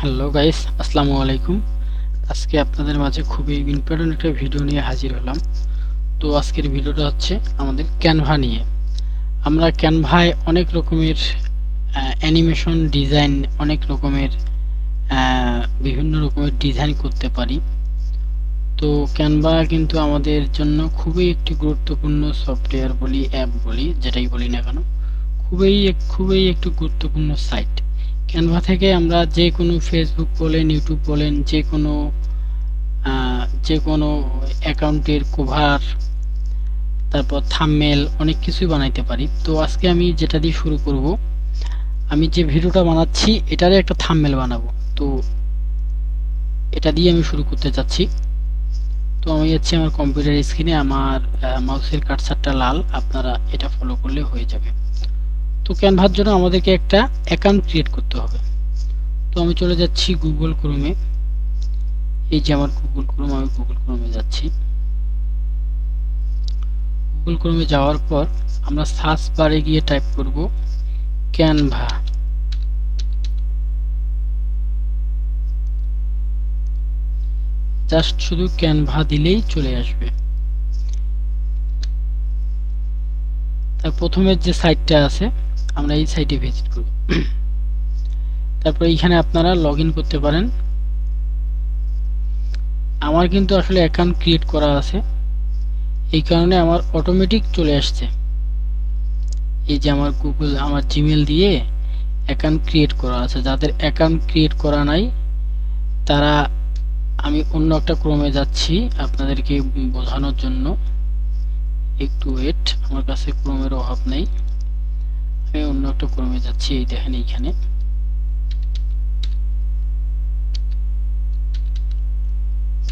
Hello guys আসসালামু আলাইকুম আজকে আপনাদের মাঝে খুবই ইম্পর্টেন্ট একটা ভিডিও নিয়ে হাজির হলাম। তো আজকের ভিডিওটা হচ্ছে আমাদের ক্যানভা নিয়ে। আমরা ক্যানভায় অনেক রকমের অ্যানিমেশন ডিজাইন অনেক রকমের বিভিন্ন রকমের ডিজাইন করতে পারি। তো ক্যানভা কিন্তু আমাদের জন্য খুবই একটি গুরুত্বপূর্ণ সফটওয়্যার বলি অ্যাপ বলি, যেটাই বলি না কেন, খুবই খুবই একটি গুরুত্বপূর্ণ সাইট ক্যানভা থেকে আমরা যে কোনো ফেসবুক বলেন ইউটিউব বলেন, যে কোনো যে কোনো অ্যাকাউন্টের কভার তারপর থাম্বনেল অনেক কিছুই বানাইতে পারি। তো আজকে আমি যেটা দিয়ে শুরু করব, আমি যে ভিডিওটা বানাচ্ছি, এটারই একটা থাম্বনেল বানাবো। তো এটা দিয়ে আমি শুরু করতে চাচ্ছি। তো আমি যাচ্ছি আমার কম্পিউটার স্ক্রিনে আমার মাউসের কার্সারটা লাল, আপনারা এটা ফলো করলে হয়ে যাবে। তো ক্যানভার জন্য আমাদেরকে একটা অ্যাকাউন্ট ক্রিয়েট করতে হবে। তো আমি চলে যাচ্ছি গুগল ক্রোমে এই যে আমার গুগল ক্রোম আমি গুগল ক্রোমে যাচ্ছি। গুগল ক্রোমে যাওয়ার পর আমরা সার্চ বারে গিয়ে টাইপ করব ক্যানভা জাস্ট শুধু ক্যানভা দিলেই চলে আসবে। তার প্রথমের যে সাইটটা আছে আমরা এই সাইটে ভিজিট করব। তারপর এইখানে আপনারা লগ করতে পারেন। আমার কিন্তু আসলে অ্যাকাউন্ট ক্রিয়েট করা আছে। এই কারণে আমার অটোমেটিক চলে আসছে। এই যে আমার গুগল আমার জিমেল দিয়ে অ্যাকাউন্ট ক্রিয়েট করা আছে। যাদের অ্যাকাউন্ট ক্রিয়েট করা নাই, তারা আমি অন্য একটা ক্রমে যাচ্ছি আপনাদেরকে বোঝানোর জন্য। একটু ওয়েট আমার কাছে ক্রমের অভাব নেই। অন্য একটা ক্রমে যাচ্ছি এই দেখেন এইখানে।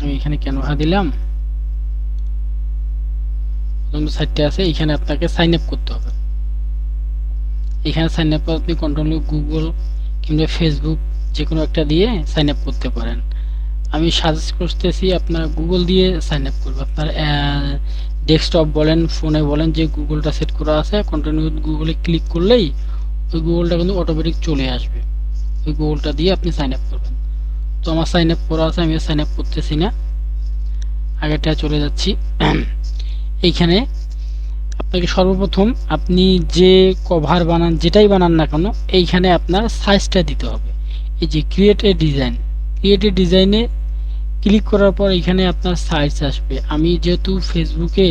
আমি এখানে ক্যানভা দিলাম। সাইটটা আছে এখানে আপনাকে সাইন আপ করতে হবে। এখানে সাইন আপ আপনি কন্ট্রোল গুগল কিংবা ফেসবুক যে কোনো একটা দিয়ে সাইন আপ করতে পারেন। আমি সাজেস্ট করতেছি আপনার গুগল দিয়ে সাইন আপ করবে আপনার ডেস্কটপ বলেন ফোনে বলেন, যে গুগলটা সেট করা আছে কন্টিনিউ গুগলে ক্লিক করলেই ওই গুগলটা কিন্তু অটোমেটিক চলে আসবে। ওই গুগলটা দিয়ে আপনি সাইন আপ করবেন। তো আমার সাইন আপ করা আছে, আমি সাইন আপ করতেছি না। আগেটা চলে যাচ্ছি। এইখানে আপনাকে সর্বপ্রথম আপনি যে কভার বানান, যেটাই বানান না কেন, এইখানে আপনার সাইজটা দিতে হবে। এই যে create a design create a ডিজাইনে ক্লিক করার পর এখানে আপনার সাইজ আসবে। আমি যেহেতু ফেসবুকে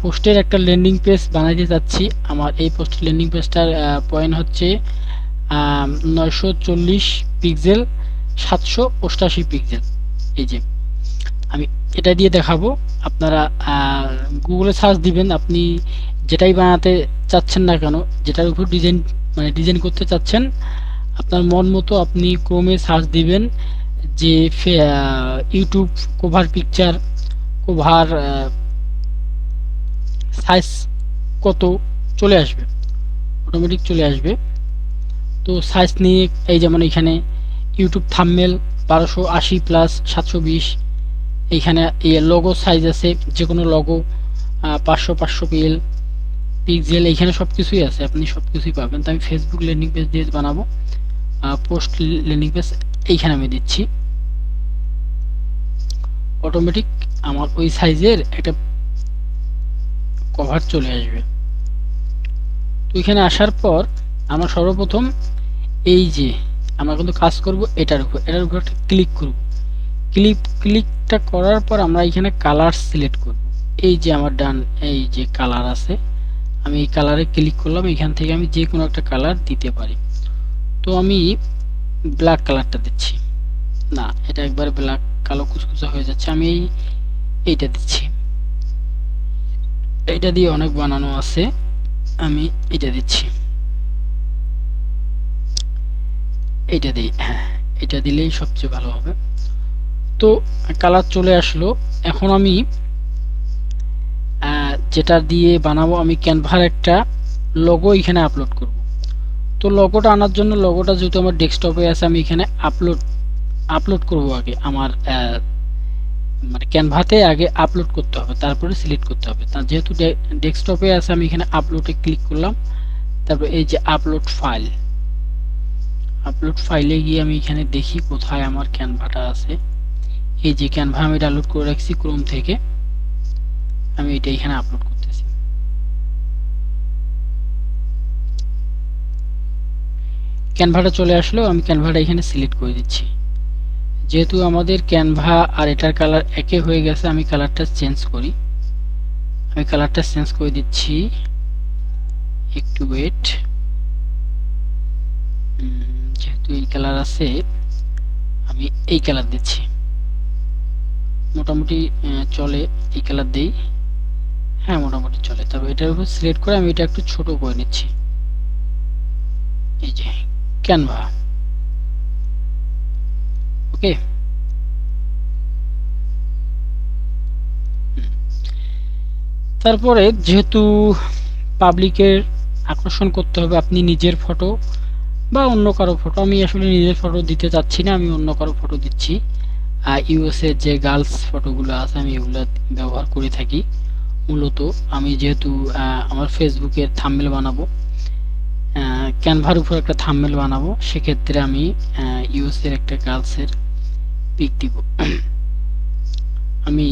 পোস্টের একটা ল্যান্ডিং পেজ বানাইতে যাচ্ছি, আমার এই পোস্টের ল্যান্ডিং পেজটার পয়েন্ট হচ্ছে নয়শো চল্লিশ পিক্সেল সাতশো অষ্টাশি পিক্সেল এই যে, আমি এটা দিয়ে দেখাবো। আপনারা গুগলে সার্চ দিবেন, আপনি যেটাই বানাতে চাচ্ছেন না কেন, যেটার উপর ডিজাইন মানে ডিজাইন করতে চাচ্ছেন, আপনার মন মতো আপনি ক্রমে সার্চ দিবেন যে YouTube cover picture cover size কত চলে আসবে? অটোমেটিক চলে আসবে। তো সাইজ নিয়ে এই যেমন এখানে ইউটিউব থামমেল বারোশো আশি প্লাস সাতশো বিশ। এইখানে লগো সাইজ আছে, যে কোনো লগো পাঁচশো পাঁচশো পিএল পিক্সেল এইখানে সব কিছুই আছে, আপনি সব কিছুই পাবেন। তো আমি ফেসবুক ল্যান্ডিং পেজ দিয়ে বানাবো। পোস্ট ল্যান্ডিং পেজ এইখানে আমি দিচ্ছি। অটোমেটিক আমার ওই সাইজের একটা কভার চলে আসবে। তো এখানে আসার পর আমরা সর্বপ্রথম এই যে আমরা কিন্তু কাজ করব এটার উপর এটার উপর একটা ক্লিক করব। ক্লিক ক্লিকটা করার পর আমরা এখানে কালার সিলেক্ট করব। এই যে আমার ডান, এই যে কালার আছে, আমি এই কালারে ক্লিক করলাম, এখান থেকে আমি যে কোনো একটা কালার দিতে পারি। তো আমি ব্ল্যাক কালারটা দিচ্ছি। না, এটা একবার ব্ল্যাক কালো কুচকুচা হয়ে যাচ্ছে, আমি এই এইটা দিচ্ছি। এইটা দিয়ে অনেক বানানো আছে, আমি এটা দিচ্ছি। এইটা দিই হ্যাঁ এটা দিলেই সবচেয়ে ভালো হবে। তো কালার চলে আসলো, এখন আমি যেটা দিয়ে বানাবো, আমি ক্যানভার একটা লোগো এখানে আপলোড করব। তো লোগোটা আনার জন্য লোগোটা যেহেতু আমার ডেস্কটপে আছে, আমি এখানে আপলোড আপলোড করব আগে আমার মানে ক্যানভাতে আগে আপলোড করতে হবে, তারপরে সিলেক্ট করতে হবে। তা যেহেতু ডেস্কটপে আছে, আমি এখানে আপলোডে ক্লিক করলাম, তারপর এই যে আপলোড ফাইল আপলোড ফাইলে গিয়ে আমি এখানে দেখি কোথায় আমার ক্যানভাটা আছে। এই যে ক্যানভা আমি ডাউনলোড করে রাখছি ক্রোম থেকে, আমি এটা এখানে আপলোড করতেছি। ক্যানভাটা চলে আসলো, আমি ক্যানভাটা এখানে সিলেক্ট করে দিচ্ছি। যেহেতু আমাদের ক্যানভা আর এটার কালার একে হয়ে গেছে, আমি কালারটা চেঞ্জ করি। আমি কালারটা চেঞ্জ করে দিচ্ছি। একটু ওয়েট যেহেতু এই কালার আছে, আমি এই কালার দিচ্ছি। মোটামুটি চলে এই কালার দেই হ্যাঁ মোটামুটি চলে। তবে এটার উপর সিলেক্ট করে আমি এটা একটু ছোট করে নিচ্ছি। এই যে ক্যানভা ওকে তারপরে যেহেতু পাবলিকের আকর্ষণ করতে হবে, আপনি নিজের ফটো বা অন্য কারও ফটো আমি আসলে নিজের ফটো দিতে চাচ্ছি না, আমি অন্য কারও ফটো দিচ্ছি। আর ইউএসএ যে গার্লস ফটোগুলো আছে, আমি এগুলো ব্যবহার করে থাকি। মূলত আমি যেহেতু আমার ফেসবুকের থাম্বনেল বানাবো ক্যানভার উপর একটা থাম্বনেল বানাবো, সেক্ষেত্রে আমি ইউএসএর একটা গার্লসের পিক দিব। আমি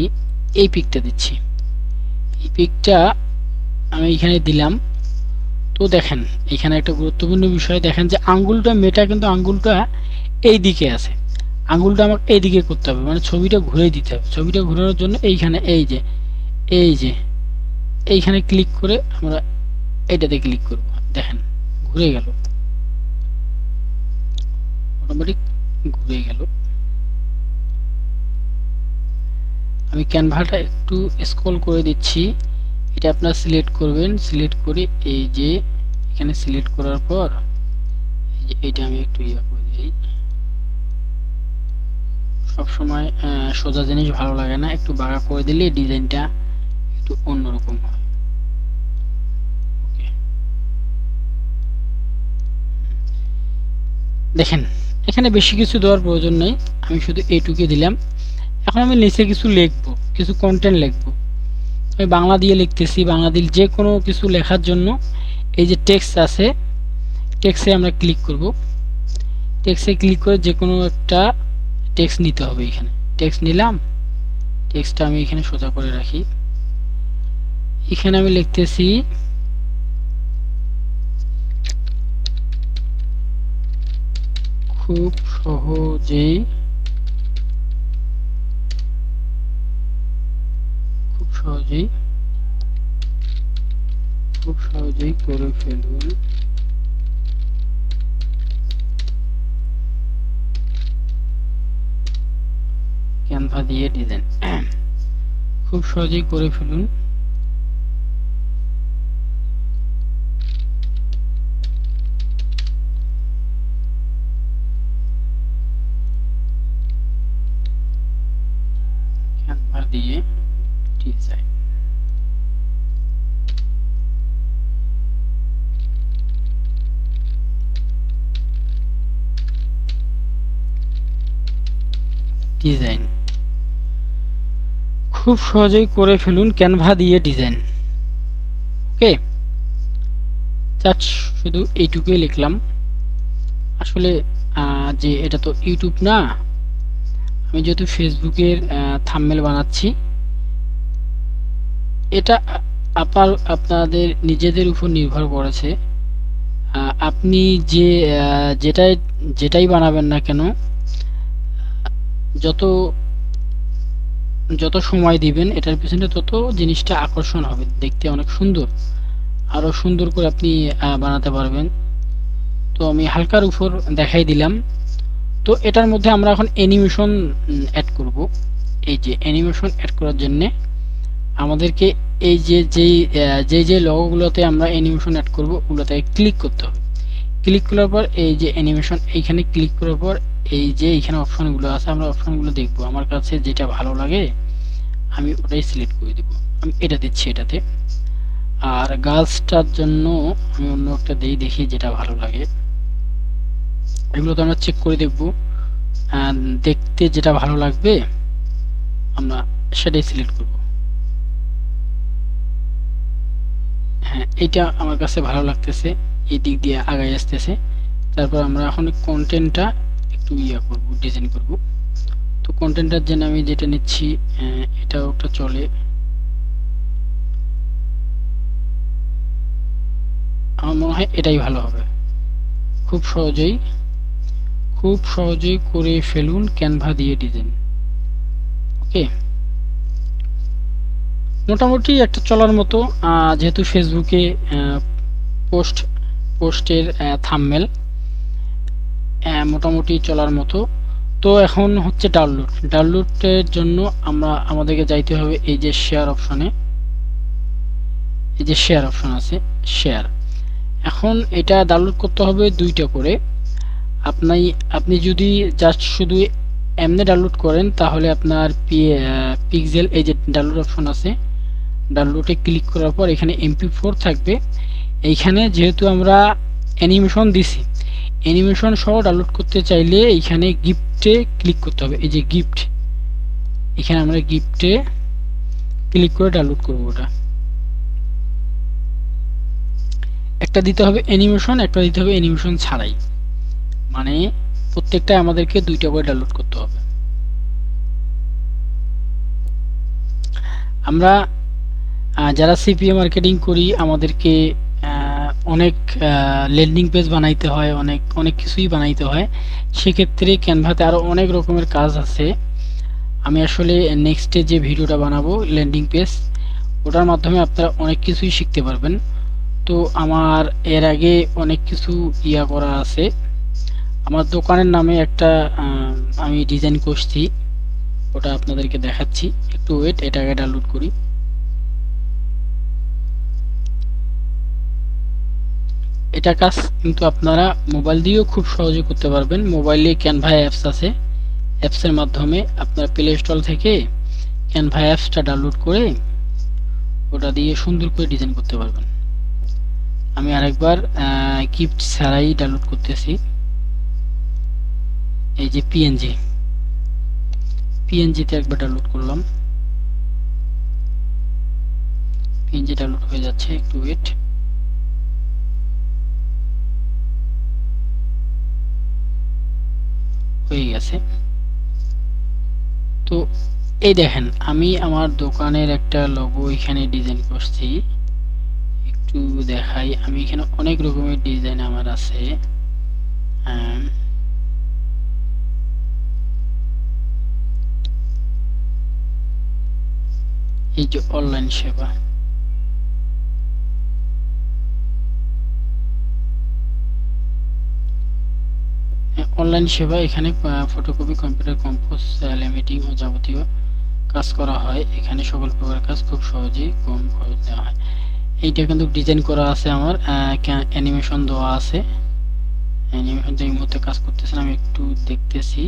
এই পিকটা দিচ্ছি। এই পিকটা আমি এখানে দিলাম। তো দেখেন, এখানে একটা গুরুত্বপূর্ণ বিষয়। দেখেন যে আঙ্গুলটা মেটা, কিন্তু আঙ্গুলটা এই দিকে আছে। আঙ্গুলটা আমাকে এই করতে হবে মানে ছবিটা ঘুরে দিতে হবে। ছবিটা ঘুরানোর জন্য এইখানে এই যে এই যে, এইখানে ক্লিক করে আমরা এইটাতে ক্লিক করব। দেখেন, ঘুরে গেল। অটোমেটিক ঘুরে গেল। আমি ক্যানভাটা একটু স্ক্রল করে দিচ্ছি। এটা আপনারা সিলেক্ট করবেন। সিলেক্ট করে এই যে এখানে সিলেক্ট করার পর এই যে এটা আমি একটু ইয়া করে দিই। সবসময় সোজা জিনিস ভালো লাগে না। একটু বাঁকা করে দিলে ডিজাইনটা একটু অন্যরকম হয়। দেখেন, এখানে বেশি কিছু দেওয়ার প্রয়োজন নেই। আমি শুধু এইটুকে দিলাম। এখন আমি নিচে কিছু লিখব, কিছু কন্টেন্ট লিখব। আমি বাংলা দিয়ে লিখতেছি, বাংলা দিয়ে যে কোনো কিছু লেখার জন্য এই যে টেক্সট আছে টেক্সে আমরা ক্লিক করব। টেক্সে ক্লিক করে যে কোনো একটা টেক্সট নিতে হবে এখানে। টেক্সট নিলাম টেক্সটটা আমি এখানে সোজা করে রাখি। এখানে আমি লিখতেছি, খুব সহজেই খুব সহজেই খুব সহজেই করে ফেলুন। ক্যানভা দিয়ে ডিজাইন খুব সহজেই করে ফেলুন। ক্যানভা দিয়ে ডিজাইন ডিজাইন খুব সহজেই করে ফেলুন ক্যানভা দিয়ে ডিজাইন ওকে জাস্ট শুধু এইটুকুই লিখলাম। আসলে যে এটা তো ইউটিউব না, আমি যেহেতু ফেসবুকের থাম্বনেল বানাচ্ছি এটা আপনার, আপনাদের নিজেদের উপর নির্ভর করেছে। আপনি যে যেটাই যেটাই বানাবেন না কেন, যত যত সময় দিবেন, এটার পিছনে তত জিনিসটা আকর্ষণ হবে। দেখতে অনেক সুন্দর। আরও সুন্দর করে আপনি বানাতে পারবেন। তো আমি হালকার উপর দেখাই দিলাম। তো এটার মধ্যে আমরা এখন অ্যানিমেশন অ্যাড করব। এই যে অ্যানিমেশন অ্যাড করার জন্যে আমাদেরকে এই যে, যেই যে যে লগোগুলোতে আমরা অ্যানিমেশন অ্যাড করব, ওগুলোতে ক্লিক করতে হবে। ক্লিক করার পর এই যে অ্যানিমেশন এইখানে ক্লিক করার পর এই যে এইখানে অপশনগুলো আছে, আমরা অপশনগুলো দেখব। আমার কাছে যেটা ভালো লাগে, আমি ওটাই সিলেক্ট করে দিব। আমি এটা দিচ্ছি এটাতে। আর গার্লসটার জন্য আমি অন্য একটা দিই, দেখি যেটা ভালো লাগে। এগুলো তো আমরা চেক করে দেখব। দেখতে যেটা ভালো লাগবে, আমরা সেটাই সিলেক্ট করব। হ্যাঁ এইটা আমার কাছে ভালো লাগতেছে এই দিক দিয়ে আগাই আসতেছে। তারপর আমরা এখন কন্টেন্টটা একটু ইয়া করব ডিজাইন করব। তো কন্টেন্টটার জন্য আমি যেটা নিচ্ছি আহ, এটা ওটা চলে। আমার মনে হয় এটাই ভালো হবে। খুব সহজেই খুব সহজেই করে ফেলুন ক্যানভা দিয়ে ডিজাইন ওকে মোটামুটি একটা চলার মতো যেহেতু ফেসবুকে পোস্ট, পোস্টের থামমেল মোটামুটি চলার মতো। তো এখন হচ্ছে ডাউনলোড ডাউনলোডের জন্য আমরা, আমাদেরকে যাইতে হবে এই যে শেয়ার অপশনে এই যে শেয়ার অপশন আছে শেয়ার এখন এটা ডাউনলোড করতে হবে দুইটা করে। আপনি আপনি যদি জাস্ট শুধু এমনি ডাউনলোড করেন, তাহলে আপনার পিক্সেল এই যে ডাউনলোড অপশন আছে ডাউনলোডে ক্লিক করার পর এখানে এমপি ফোর থাকবে। এইখানে যেহেতু আমরা অ্যানিমেশন দিছি, অ্যানিমেশন সহ ডাউনলোড করতে চাইলে এইখানে গিফটে ক্লিক করতে হবে। এই যে গিফট এখানে আমরা গিফটে ক্লিক করে ডাউনলোড করব ওটা। একটা দিতে হবে অ্যানিমেশন, একটা দিতে হবে অ্যানিমেশন ছাড়াই। মানে প্রত্যেকটা আমাদেরকে দুইটা করে ডাউনলোড করতে হবে। আমরা যারা সিপিএ মার্কেটিং করি, আমাদেরকে অনেক লেন্ডিং পেজ বানাইতে হয়, অনেক অনেক কিছুই বানাইতে হয়। সেক্ষেত্রে ক্যানভাতে আরও অনেক রকমের কাজ আছে। আমি আসলে নেক্সটে যে ভিডিওটা বানাবো ল্যান্ডিং পেজ ওটার মাধ্যমে আপনারা অনেক কিছুই শিখতে পারবেন। তো আমার, এর আগে অনেক কিছু ইয়া করা আছে। আমার দোকানের নামে একটা আমি ডিজাইন করছি। ওটা আপনাদেরকে দেখাচ্ছি। একটু ওয়েট এটাকে ডাউনলোড করি। এটা কাজ কিন্তু আপনারা মোবাইল দিয়েও খুব সহজে করতে পারবেন। মোবাইলে ক্যানভা অ্যাপস আছে। অ্যাপসের মাধ্যমে আপনার প্লে স্টোর থেকে ক্যানভা অ্যাপসটা ডাউনলোড করে ওটা দিয়ে সুন্দর করে ডিজাইন করতে পারবেন। আমি আরেকবার গিফট ছাড়াই ডাউনলোড করতেছি। এই যে পিএনজি পিএনজিতে একবার ডাউনলোড করলাম। পিএনজি ডাউনলোড হয়ে যাচ্ছে। একটু ওয়েট হয়ে গেছে। তো এই দেখেন, আমি আমার দোকানের একটা লোগো এখানে ডিজাইন করছি। একটু দেখাই, আমি এখানে অনেক রকমের ডিজাইন আমার আছে। এই যে অনলাইন সেবা। অনলাইন সেবা, এখানে ফটোকপি কম্পিউটার কম্পোজ লিমিটিং ও যাবতীয় কাজ করা হয়। এখানে সকল প্রকার কাজ খুব সহজেই কম খরচ দেওয়া হয়। এইটা কিন্তু ডিজাইন করা আছে আমার অ্যানিমেশন দেওয়া আছে। অ্যানিমেশন যে এই মুহূর্তে কাজ করতেছেন আমি একটু দেখতেছি।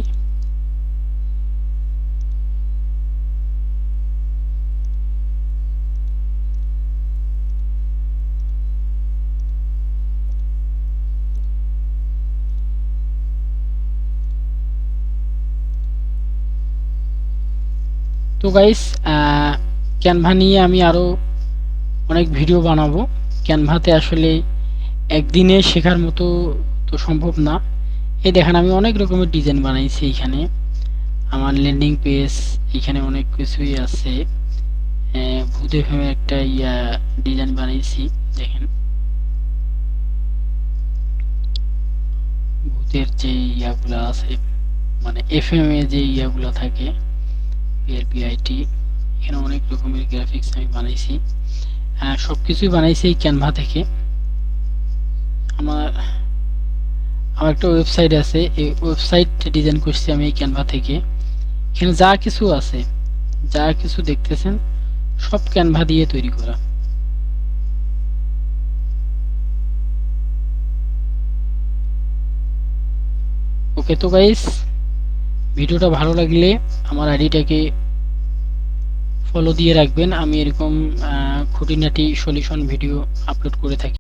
তো গাইস ক্যানভা নিয়ে আমি আরও অনেক ভিডিও বানাবো। ক্যানভাতে আসলে একদিনে শেখার মতো তো সম্ভব না। এই দেখেন, আমি অনেক রকমের ডিজাইন বানাইছি এখানে। আমার ল্যান্ডিং পেজ এখানে অনেক কিছুই আছে। ভূত এফএম একটা ইয়া ডিজাইন বানাইছি, দেখেন। ভূতের যে ইয়াগুলা আছে মানে এফএম এ যে ইয়াগুলা থাকে পিআরপিআইটি এখানে অনেক রকমের গ্রাফিক্স আমি বানাইছি। সব কিছুই বানাইছি এই ক্যানভা থেকে। আমার আমার একটা ওয়েবসাইট আছে, এই ওয়েবসাইট ডিজাইন করছি আমি এই ক্যানভা থেকে। এখানে যা কিছু আছে, যা কিছু দেখতেছেন, সব ক্যানভা দিয়ে তৈরি করা। ওকে তো গাইস ভিডিওটা ভালো লাগলে আমার আইডিটাকে ফলো দিয়ে রাখবেন। আমি এরকম খুঁটিনাটি সলিউশন ভিডিও আপলোড করে থাকি।